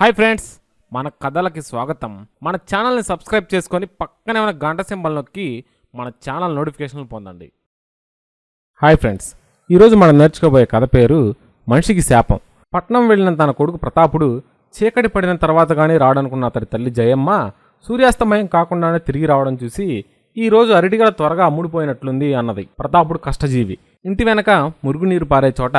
Hi friends మన కథలకి స్వాగతం. మన ఛానల్ని సబ్స్క్రైబ్ చేసుకొని పక్కనే ఉన్న గంట సింబల్ నొక్కి మన ఛానల్ నోటిఫికేషన్లు పొందండి. హాయ్ ఫ్రెండ్స్ ఈరోజు మనం నేర్చుకోబోయే కథ పేరు మనిషికి శాపం. పట్నం వెళ్ళిన తన కొడుకు ప్రతాపుడు చీకటి పడిన తర్వాత కానీ రావడనుకున్న అతడి తల్లి జయమ్మ సూర్యాస్తమయం కాకుండానే తిరిగి రావడం చూసి ఈ రోజు అరటిగల త్వరగా అమ్ముడిపోయినట్లుంది అన్నది. ప్రతాపుడు కష్టజీవి. ఇంటి వెనక మురుగునీరు పారే చోట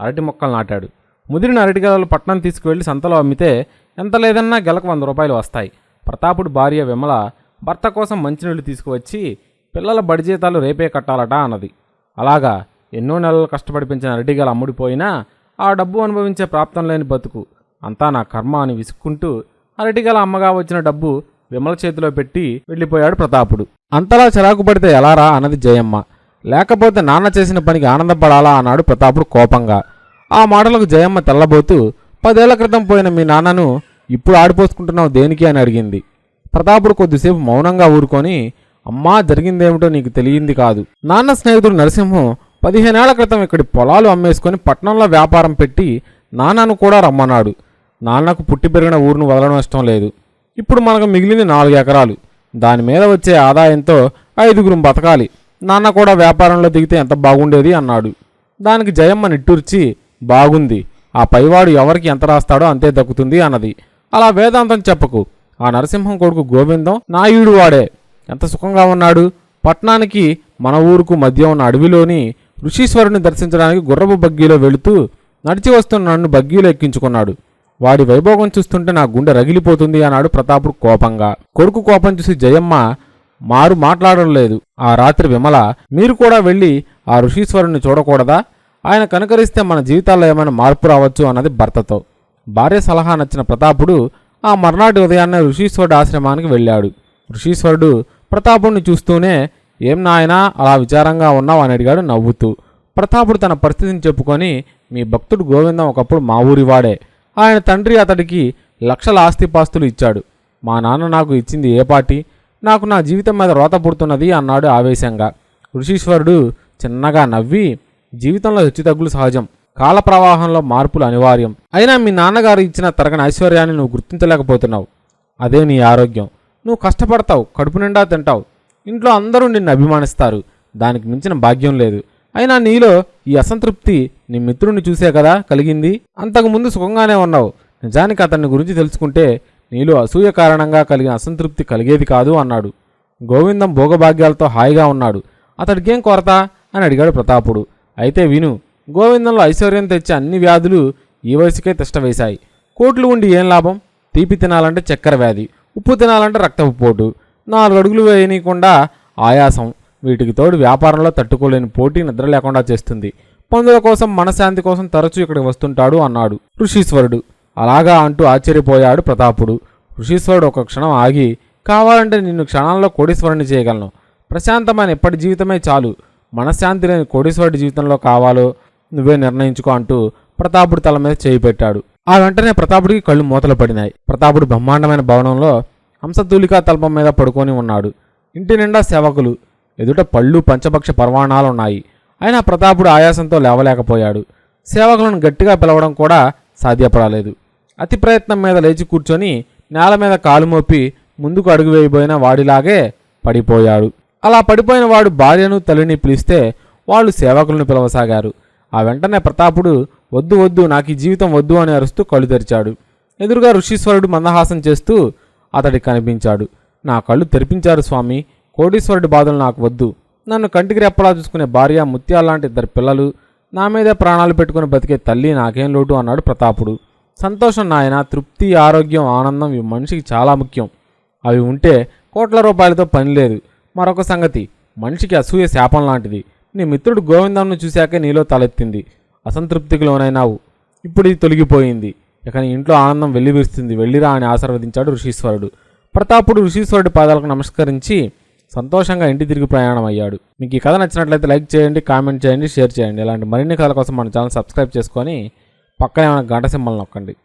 అరటి మొక్కలు నాటాడు. ముదిరిన అరటిగలలు పట్నం తీసుకువెళ్ళి సంతలో అమ్మితే ఎంత లేదన్నా గెలకు వంద రూపాయలు వస్తాయి. ప్రతాపుడు భార్య విమల భర్త కోసం మంచినీళ్ళు తీసుకువచ్చి పిల్లల బడి జీతాలు రేపే కట్టాలట అన్నది. అలాగా ఎన్నో నెలలు కష్టపడి పెంచిన అరటిగల అమ్ముడిపోయినా ఆ డబ్బు అనుభవించే ప్రాప్తం లేని బతుకు. అంతా నా కర్మ అని విసుక్కుంటూ అరటిగల అమ్మగా వచ్చిన డబ్బు విమల చేతిలో పెట్టి వెళ్ళిపోయాడు ప్రతాపుడు. అంతలా చిరాకు పడితే ఎలారా అన్నది జయమ్మ. లేకపోతే నాన్న చేసిన పనికి ఆనందపడాలా అన్నాడు ప్రతాపుడు కోపంగా. ఆ మాటలకు జయమ్మ తెల్లబోతూ పదేళ్ళ క్రితం పోయిన మీ నాన్నను ఇప్పుడు ఆడిపోసుకుంటున్నావు దేనికి? అని అడిగింది. ప్రతాపుడు కొద్దిసేపు మౌనంగా ఊరుకొని అమ్మా జరిగిందేమిటో నీకు తెలియంది కాదు. నాన్న స్నేహితుడు నరసింహం పదిహేనేళ్ళ క్రితం ఇక్కడి పొలాలు అమ్మేసుకొని పట్నంలో వ్యాపారం పెట్టి నాన్నను కూడా రమ్మన్నాడు. నాన్నకు పుట్టి పెరిగిన ఊరును వదలడం ఇష్టం లేదు. ఇప్పుడు మనకు మిగిలింది నాలుగు ఎకరాలు. దాని మీద వచ్చే ఆదాయంతో ఐదుగురం బతకాలి. నాన్న కూడా వ్యాపారంలో దిగితే ఎంత బాగుండేది? అన్నాడు. దానికి జయమ్మ నిట్టూర్చి బాగుంది. ఆ పైవాడు ఎవరికి ఎంత రాస్తాడో అంతే దక్కుతుంది అన్నది. అలా వేదాంతం చెప్పకు ఆ నరసింహం కొడుకు గోవిందం నాయుడు వాడే. ఎంత సుఖంగా ఉన్నాడు. పట్నానికి మన ఊరుకు మధ్య ఉన్న అడవిలోని ఋషీశ్వరుని దర్శించడానికి గుర్రపు బగ్గీలో వెళుతూ నడిచి వస్తున్న నన్ను బగ్గీలో ఎక్కించుకున్నాడు. వాడి వైభోగం చూస్తుంటే నా గుండె రగిలిపోతుంది అన్నాడు ప్రతాపుడు కోపంగా. కొడుకు కోపం చూసి జయమ్మ మారు మాట్లాడడం లేదు. ఆ రాత్రి విమల మీరు కూడా వెళ్ళి ఆ ఋషీశ్వరుని చూడకూడదా? ఆయన కనుకరిస్తే మన జీవితాల్లో ఏమైనా మార్పు రావచ్చు అన్నది భర్తతో. భార్య సలహా నచ్చిన ప్రతాపుడు ఆ మర్నాటి ఉదయాన్నే ఋషీశ్వరుడు ఆశ్రమానికి వెళ్ళాడు. ఋషీశ్వరుడు ప్రతాపుడిని చూస్తూనే ఏం నాయనా అలా విచారంగా ఉన్నావు? అని అడిగాడు నవ్వుతూ. ప్రతాపుడు తన పరిస్థితిని చెప్పుకొని మీ భక్తుడు గోవిందం ఒకప్పుడు మా ఊరివాడే ఆయన తండ్రి అతడికి లక్షల ఆస్తిపాస్తులు ఇచ్చాడు. మా నాన్న నాకు ఇచ్చింది ఏ పాటి? నాకు నా జీవితం మీద రోత పుడుతున్నది అన్నాడు ఆవేశంగా. ఋషీశ్వరుడు చిన్నగా నవ్వి జీవితంలో హెచ్చుతగ్గులు సహజం. కాల ప్రవాహంలో మార్పులు అనివార్యం. అయినా మీ నాన్నగారు ఇచ్చిన తరగని ఐశ్వర్యాన్ని నువ్వు గుర్తించలేకపోతున్నావు. అదే నీ ఆరోగ్యం. నువ్వు కష్టపడతావు కడుపు నిండా తింటావు. ఇంట్లో అందరూ నిన్ను అభిమానిస్తారు. దానికి మించిన భాగ్యం లేదు. అయినా నీలో ఈ అసంతృప్తి నీ మిత్రుడిని చూసే కదా కలిగింది. అంతకుముందు సుఖంగానే ఉన్నావు. నిజానికి అతన్ని గురించి తెలుసుకుంటే నీలో అసూయ కారణంగా కలిగిన అసంతృప్తి కలిగేది కాదు అన్నాడు. గోవిందం భోగభాగ్యాలతో హాయిగా ఉన్నాడు. అతడికేం కొరత? అని అడిగాడు ప్రతాపుడు. అయితే విను గోవిందంలో ఐశ్వర్యం తెచ్చే అన్ని వ్యాధులు ఈ వయసుకే తిష్టవేశాయి కోట్లు ఉండి ఏం లాభం? తీపి తినాలంటే చక్కెర వ్యాధి ఉప్పు తినాలంటే రక్తపు పోటు. నాలుగు అడుగులు వేయనీయకుండా ఆయాసం. వీటికి తోడు వ్యాపారంలో తట్టుకోలేని పోటీ నిద్ర లేకుండా చేస్తుంది. పందుల కోసం మనశాంతి కోసం తరచూ ఇక్కడికి వస్తుంటాడు అన్నాడు ఋషీశ్వరుడు. అలాగా అంటూ ఆశ్చర్యపోయాడు ప్రతాపుడు. ఋషీశ్వరుడు ఒక క్షణం ఆగి కావాలంటే నిన్ను క్షణాల్లో కోడీశ్వరుని చేయగలను. ప్రశాంతమైన ఎప్పటి జీవితమే చాలు. మనశ్శాంతి లేని కోడీశ్వరుడి జీవితంలో కావాలో నువ్వే నిర్ణయించుకో అంటూ ప్రతాపుడు తల మీద చేయి పెట్టాడు. ఆ వెంటనే ప్రతాపుడికి కళ్ళు మూతలు పడినాయి. ప్రతాపుడు బ్రహ్మాండమైన భవనంలో హంసతూలికా తల్పం మీద పడుకొని ఉన్నాడు. ఇంటి నిండా సేవకులు ఎదుట పళ్ళు పంచభక్ష పర్వాణాలున్నాయి. అయినా ప్రతాపుడు ఆయాసంతో లేవలేకపోయాడు. సేవకులను గట్టిగా పిలవడం కూడా సాధ్యపడలేదు. అతి ప్రయత్నం మీద లేచి కూర్చొని నేల మీద కాలు మోపి ముందుకు అడుగు వేయబోయిన వాడిలాగే పడిపోయాడు. అలా పడిపోయిన వాడు భార్యను తల్లిని పిలిస్తే వాళ్ళు సేవకులను పిలవసాగారు. ఆ వెంటనే ప్రతాపుడు వద్దు వద్దు నాకు ఈ జీవితం వద్దు అని అరుస్తూ కళ్ళు తెరిచాడు. ఎదురుగా ఋషీశ్వరుడు మందహాసం చేస్తూ అతడికి కనిపించాడు. నా కళ్ళు తెరిపించారు స్వామి కోటీశ్వరుడి బాధలు నాకు వద్దు. నన్ను కంటికి రెప్పలా చూసుకునే భార్య ముత్యాలాంటి ఇద్దరు పిల్లలు నా మీదే ప్రాణాలు పెట్టుకుని బతికే తల్లి నాకేం లోటు అన్నాడు ప్రతాపుడు. సంతోషం నాయన తృప్తి ఆరోగ్యం ఆనందం ఇవి మనిషికి చాలా ముఖ్యం. అవి ఉంటే కోట్ల రూపాయలతో పని లేదు. మరొక సంగతి. మనిషికి అసూయ శాపం లాంటిది. నీ మిత్రుడు గోవిందంను చూశాకే నీలో తలెత్తింది. అసంతృప్తికి లోనైనావు. ఇప్పుడు ఇది తొలగిపోయింది. ఇక నీ ఇంట్లో ఆనందం వెల్లివిరుస్తుంది. వెళ్ళిరా అని ఆశీర్వదించాడు ఋషీశ్వరుడు. ప్రతాపుడు ఋషీశ్వరుడి పాదాలకు నమస్కరించి సంతోషంగా ఇంటి తిరిగి ప్రయాణం అయ్యాడు మీకు ఈ కథ నచ్చినట్లయితే లైక్ చేయండి కామెంట్ చేయండి షేర్ చేయండి. ఇలాంటి మరిన్ని కథల కోసం మన ఛానల్ సబ్స్క్రైబ్ చేసుకొని పక్కనే ఉన్న గంట సింబల్ నొక్కండి.